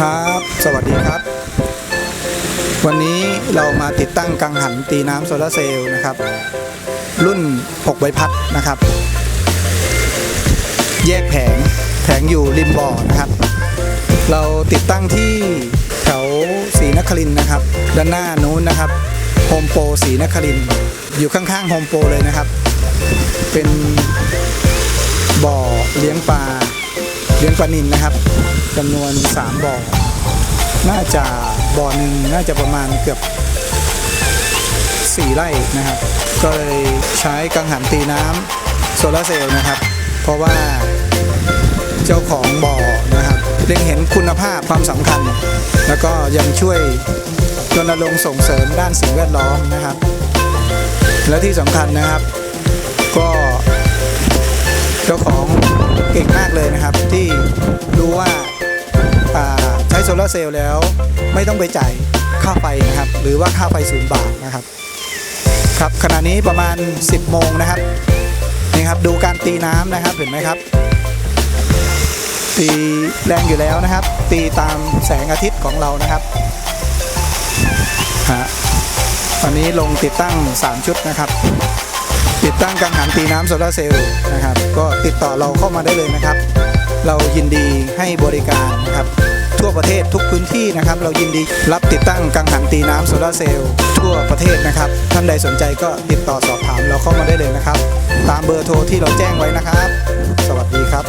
ครับ สวัสดีครับ วันนี้เรามาติดตั้งกังหันตีน้ำโซลาเซลล์นะครับ รุ่น 6 ใบพัดนะครับ แยกแผงแผงอยู่ริมบ่อนะครับ เราติดตั้งที่แถวศรีนครินนะครับ ด้านหน้านู้นนะครับโฮมโปรศรีนครินอยู่ข้างๆโฮมโปรเลยนะครับ เป็นบ่อเลี้ยงปลา เลี้ยงปลานิลนะครับจำนวน 3บ่อน่าจะบ่อหนึ่งน่าจะประมาณเกือบ 4 ไร่นะครับ ก็เลยใช้กังหันตีน้ำโซลาร์เซลล์นะครับ เพราะว่าเจ้าของบ่อนะครับเล็งเห็นคุณภาพความสำคัญ แล้วก็ยังช่วยรณรงค์ส่งเสริมด้านสิ่งแวดล้อมนะครับ และที่สำคัญนะครับ ก็ เก่งมากเลยนะครับ ที่รู้ว่าาใช้โซลาร์เซลล์แล้วไม่ต้องไปจ่ายค่าไฟนะครับ หรือว่าค่าไฟศูนย์บาทนะครับ ครับขณะนี้ประมาณ 10 โมงนะครับนี่ครับดูการตีน้ำนะครับเห็นไหมครับ ตีแรงอยู่แล้วนะครับ ตีตามแสงอาทิตย์ของเรานะครับฮะตอนนี้ลงติดตั้ง 3 ชุดนะครับ ติดตั้งกังหันตีน้ำโซลาเซลล์นะครับ ก็ติดต่อเราเข้ามาได้เลยนะครับ เรายินดีให้บริการนะครับ ทั่วประเทศทุกพื้นที่นะครับ เรายินดีรับติดตั้งกังหันตีน้ำโซลาเซลล์ทั่วประเทศนะครับ ท่านใดสนใจก็ติดต่อสอบถามเราเข้ามาได้เลยนะครับ ตามเบอร์โทรที่เราแจ้งไว้นะครับ สวัสดีครับ